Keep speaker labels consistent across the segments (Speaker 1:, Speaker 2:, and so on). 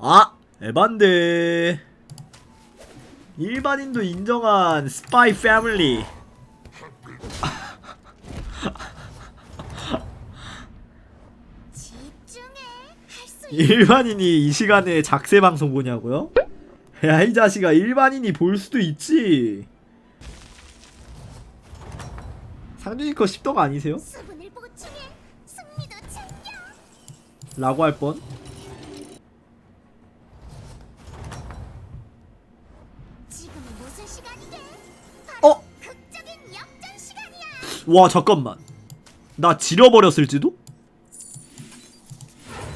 Speaker 1: 아 에반데 일반인도 인정한 스파이 패밀리. 일반인이 이 시간에 작세 방송 보냐고요? 야 이 자식아 일반인이 볼 수도 있지 상준이 거 10도가 아니세요? 라고 할 뻔.
Speaker 2: 지금이 무슨 시간이게?
Speaker 1: 어? 와 잠깐만. 나 지려버렸을지도?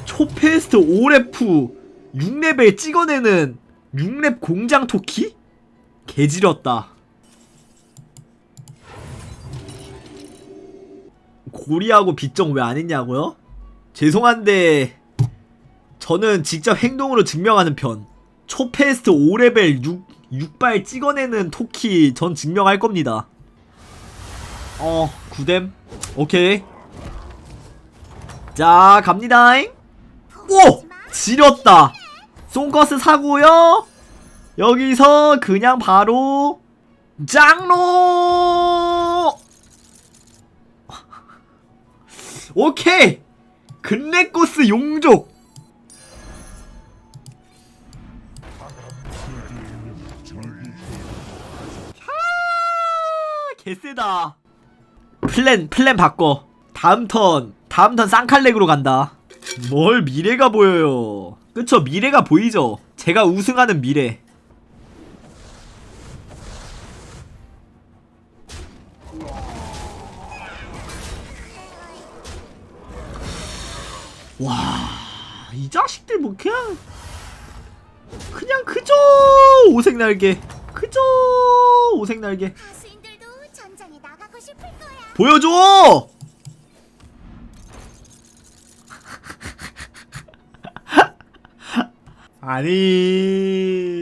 Speaker 1: 초페스트 5래프 6렙에 찍어내는 6렙 공장 토끼? 개지렸다. 고리하고 빗정 왜 안 했냐고요? 죄송한데 저는 직접 행동으로 증명하는 편. 초페스트 5레벨 6, 6발 찍어내는 토끼 전 증명할 겁니다. 어, 구뎀. 오케이. 자, 갑니다잉. 오! 지렸다. 송커스 사고요. 여기서 그냥 바로 장로. 오케이. 근레코스 용족. 개쎄다. 플랜 플랜 바꿔. 다음 턴 다음 턴 쌍칼렉으로 간다. 뭘 미래가 보여요. 그쵸 미래가 보이죠. 제가 우승하는 미래. 와, 이 자식들 뭐 그냥 그냥 그저 오색 날개. 그저 오색 날개. 보여줘! 아니.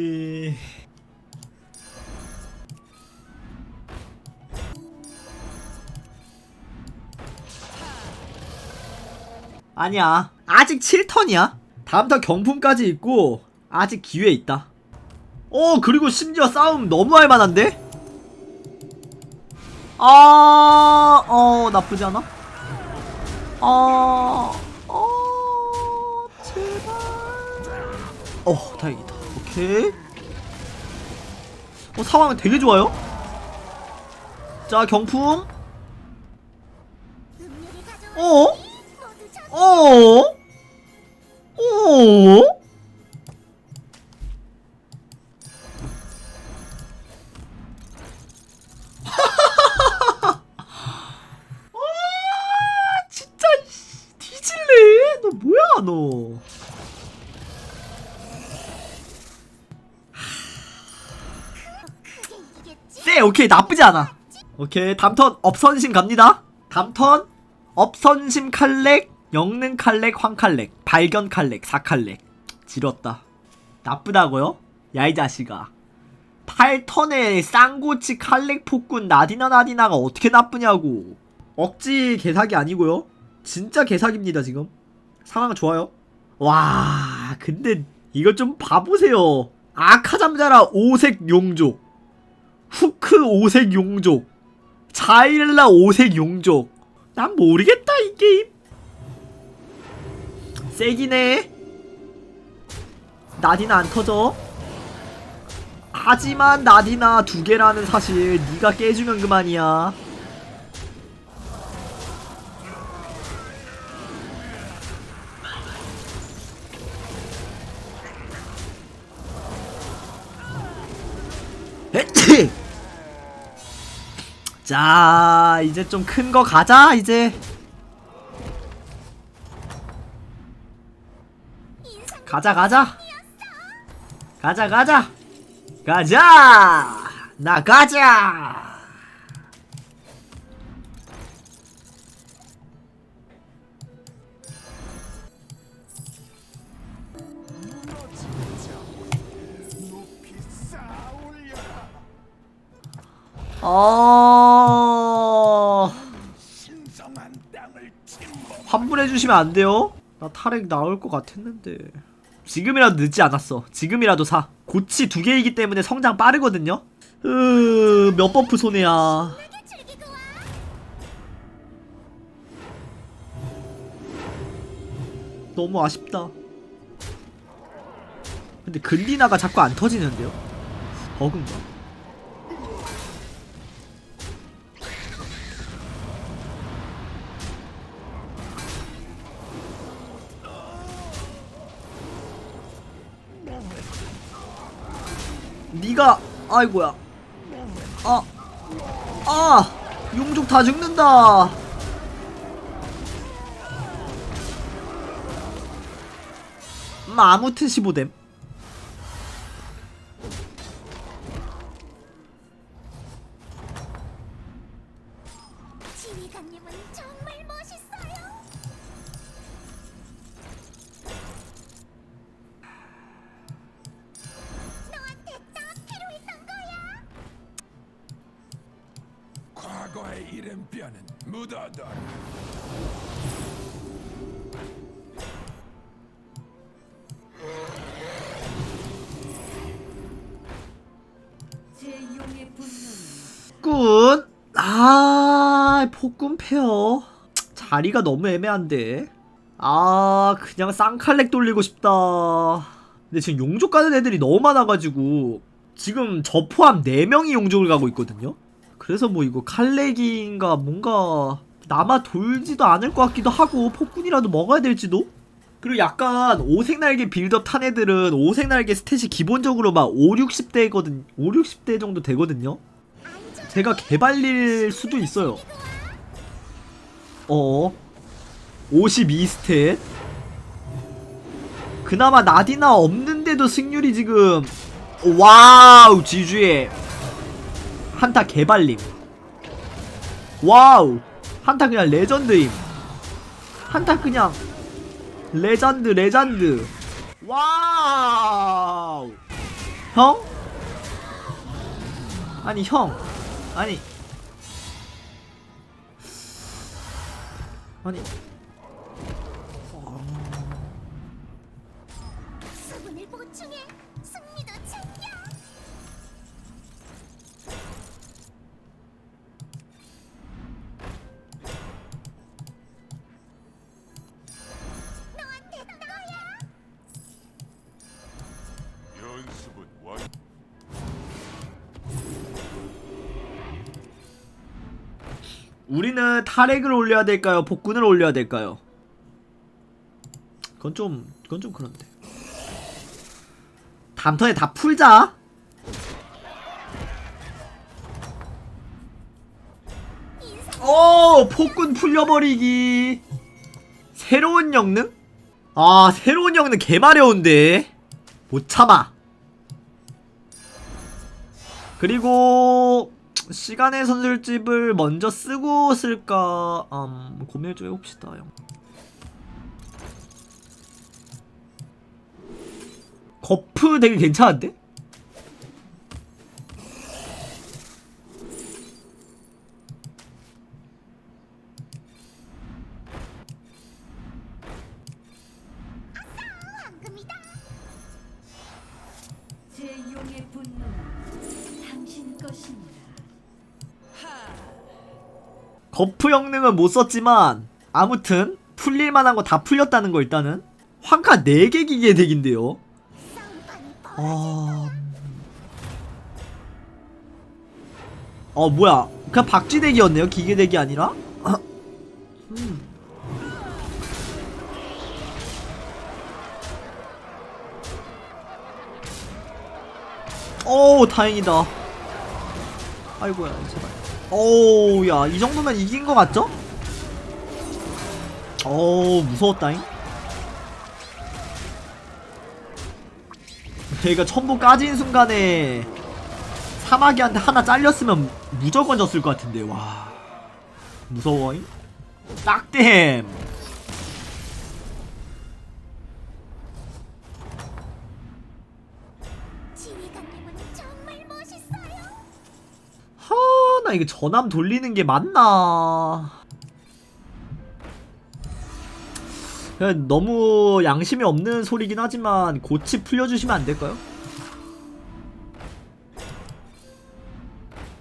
Speaker 1: 아니야. 아직 7턴이야. 다음 턴 경품까지 있고, 아직 기회 있다. 어, 그리고 심지어 싸움 너무 할 만한데? 아, 어, 나쁘지 않아? 아, 어, 제발. 어, 다행이다. 오케이. 어, 상황은 되게 좋아요? 자, 경품. 어? 어?
Speaker 2: 이기겠지.
Speaker 1: 쎄 오케이. 나쁘지 않아. 오케이. 담턴 업선심 갑니다. 담턴 업선심 칼렉 영능 칼렉 황칼렉 발견 칼렉 사칼렉. 지렸다. 나쁘다고요? 야이 자식아. 8턴에 쌍고치 칼렉 폭군 나디나 나디나가 어떻게 나쁘냐고. 억지 개사기 아니고요. 진짜 개사기입니다 지금. 상황 좋아요? 와 근데 이거 좀 봐보세요. 아카잠자라 오색 용족 후크 오색 용족 자일라 오색 용족. 난 모르겠다 이 게임. 세기네. 나디나 안 터져. 하지만 나디나 두 개라는 사실 네가 깨주면 그만이야. 에치! 자, 이제 좀 큰 거 가자, 이제. 가자, 가자. 가자, 가자. 가자! 나 가자! 어... 환불해 주시면 안 돼요? 나 탈핵 나올 것 같았는데. 지금이라도 늦지 않았어. 지금이라도 사. 고치 두 개이기 때문에 성장 빠르거든요. 으, 몇 버프 손해야. 너무 아쉽다. 근데 글리나가 자꾸 안 터지는데요? 버그인가? 니가 아이고야 아 아! 용족 다 죽는다 음, 아무튼 15댐
Speaker 3: 과거의 이름뼈는 묻어둬라.
Speaker 4: 제 용의 분노는
Speaker 1: 폭군 아 폭군 페어 자리가 너무 애매한데. 아 그냥 쌍칼렉 돌리고 싶다. 근데 지금 용족 가는 애들이 너무 많아가지고 지금 저 포함 4명이 용족을 가고 있거든요 그래서 뭐 이거 칼렉인가 뭔가 남아 돌지도 않을 것 같기도 하고 폭군이라도 먹어야 될지도 그리고 약간 오색날개 빌드업 탄 애들은 오색날개 스탯이 기본적으로 막 5, 60대거든 5, 60대 정도 되거든요. 제가 개발릴 수도 있어요. 어. 52스탯. 그나마 나디나 없는데도 승률이 지금 와우 지주에 한타 개발림. 와우 한타 그냥 레전드임. 한타 그냥 레전드 레전드. 와우. 형? 아니 형 아니 아니 우리는 타렉을 올려야 될까요? 복군을 올려야 될까요? 그건 좀 그건 좀 그런데. 다음 턴에 다 풀자. 오 폭군 풀려버리기. 새로운 영능? 아 새로운 영능 개마려운데. 못 참아. 그리고 시간의 선술집을 먼저 쓰고 쓸까 음, 고민을 좀 해봅시다 형. 거프 되게 괜찮은데? 거프 영능은 못 썼지만 아무튼 풀릴만한 거 다 풀렸다는 거 일단은. 황카 4개 기계 덱인데요. 아... 어 뭐야. 그냥 박쥐 덱이었네요. 기계 덱이 아니라? 음. 오 다행이다. 아이고야 제발 오우 야 이 정도면 이긴 거 같죠? 어우 무서웠다잉. 걔가 첨부 까진 순간에 사마귀한테 하나 잘렸으면 무조건 졌을 것 같은데 와. 무서워잉. 딱댐!
Speaker 2: 지휘관님은 정말 멋있어 요.
Speaker 1: 하나 이게 전함 돌리는 게 맞나 너무 양심이 없는 소리긴 하지만 고치 풀려주시면 안 될까요?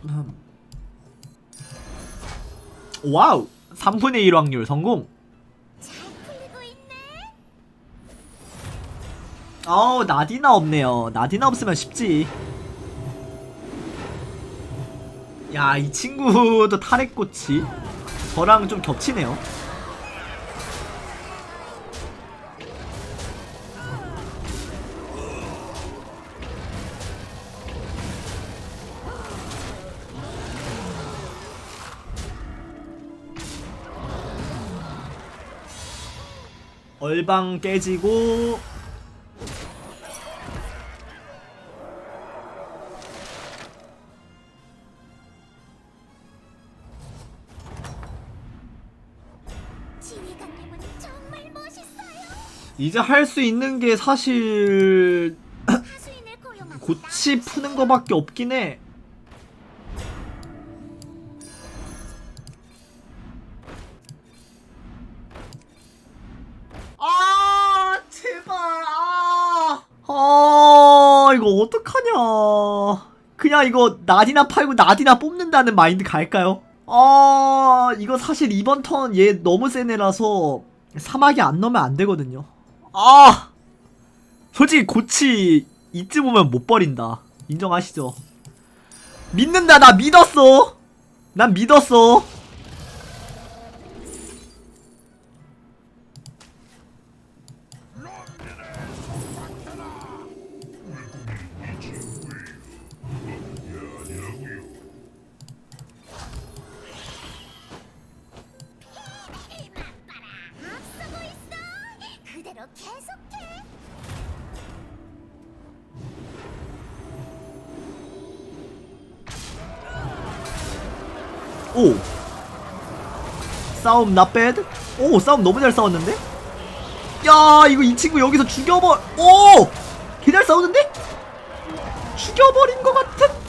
Speaker 1: 음. 와우! 3분의 1 확률 성공! 어우 나디나 없네요 나디나 없으면 쉽지 야 이 친구도 타렉꼬치 저랑 좀 겹치네요. 얼방 깨지고 이제 할 수 있는 게 사실 고치 푸는 거밖에 없긴 해. 아 제발 아. 아 이거 어떡하냐. 그냥 이거 나디나 팔고 나디나 뽑는다는 마인드 갈까요? 아 이거 사실 이번 턴 얘 너무 센 애라서 사막에 안 넣으면 안 되거든요. 아 솔직히 고치 이쯤 오면 못 버린다. 인정하시죠? 믿는다. 나 믿었어. 난 믿었어. 오. 싸움 나 배드? 오, 싸움 너무 잘 싸웠는데? 야, 이거 이 친구 여기서 죽여버. 오! 개잘 싸우는데? 죽여버린 것 같은?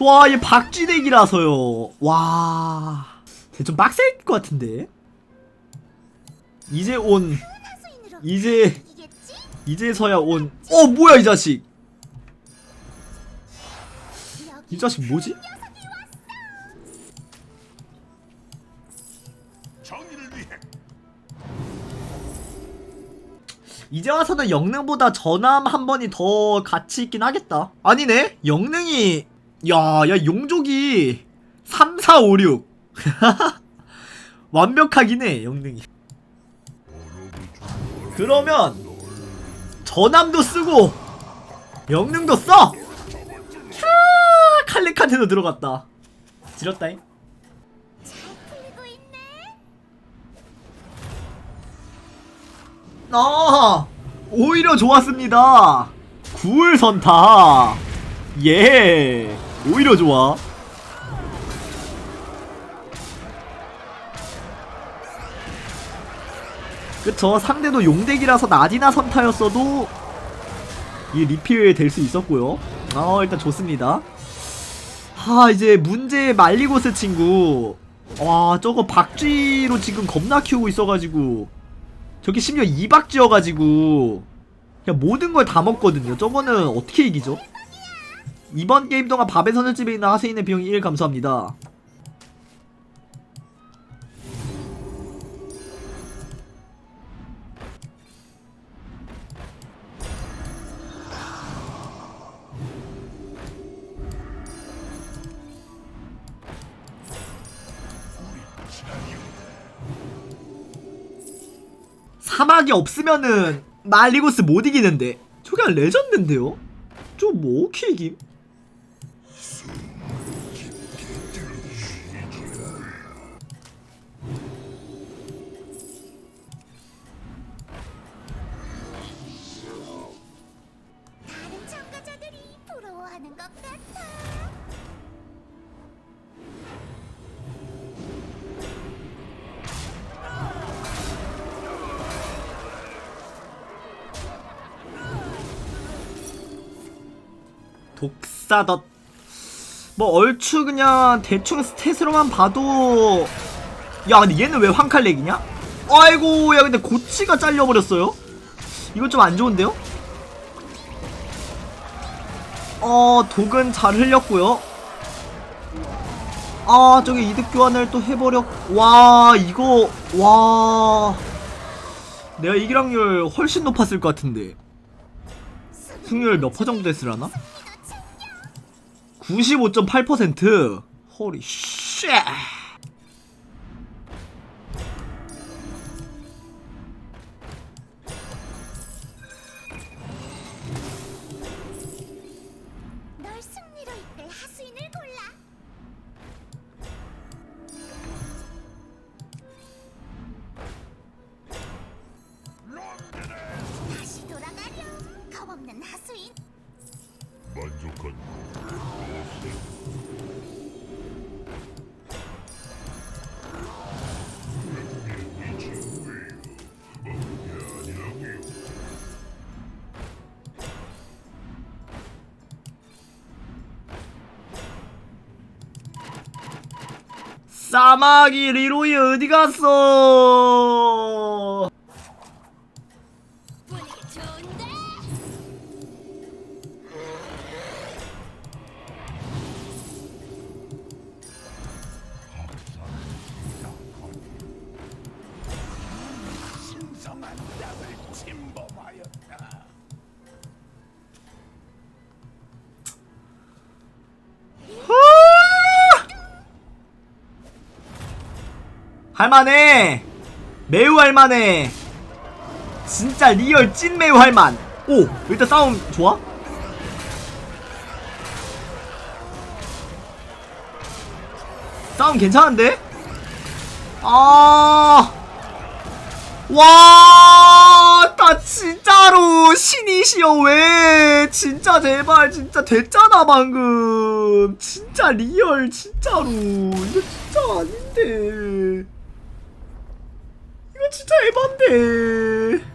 Speaker 1: 와, 얘 박쥐대기라서요. 와. 쟤좀 빡셀 것 같은데? 이제 온, 이제? 이제서야 온. 어, 뭐야, 이 자식! 이 자식 뭐지? 이제 와서는 영능보다 전함 한 번이 더 가치 있긴 하겠다. 아니네? 영능이, 야, 야, 용족이 3, 4, 5, 6. 완벽하긴 해, 영능이. 그러면, 전함도 쓰고, 영능도 써! 캬, 칼렉한테도 들어갔다. 지렸다잉. 아, 오히려 좋았습니다. 구울 선타. 예, 오히려 좋아. 그쵸, 상대도 용덱이라서 나디나 선타였어도 이 리필 될 수 있었고요. 아, 일단 좋습니다. 하, 이제 문제 말리고스 친구. 와, 저거 박쥐로 지금 겁나 키우고 있어가지고. 저기 심지어 2박 지어가지고 그냥 모든 걸 다 먹거든요. 저거는 어떻게 이기죠? 이번 게임 동안 밥의 선을집에 있는 하세인의 비용 1 감사합니다. 사막이 없으면은 말리고스 못 이기는데 저게 한 레전드인데요? 저뭐 어떻게 이김? 독사덧 뭐 얼추 그냥 대충 스탯으로만 봐도 야 근데 얘는 왜 황칼렉이냐? 아이고 야 근데 고치가 잘려버렸어요 이거 좀 안 좋은데요? 어 독은 잘 흘렸고요 아 저기 이득 교환을 또 해버렸 와 이거 와 내가 이길 확률 훨씬 높았을 것 같은데 승률 몇 퍼 정도 됐으려나? 95.8% 호리 쉣 싸마기 리로이 어디 갔어 할만해 매우 할만해 진짜 리얼 찐 매우 할만 오 일단 싸움 좋아? 싸움 괜찮은데? 아, 와, 나 진짜로 신이시여 왜? 진짜 제발 진짜 됐잖아 방금. 진짜 리얼 진짜로 이거 진짜 아닌데. 진짜 에반데.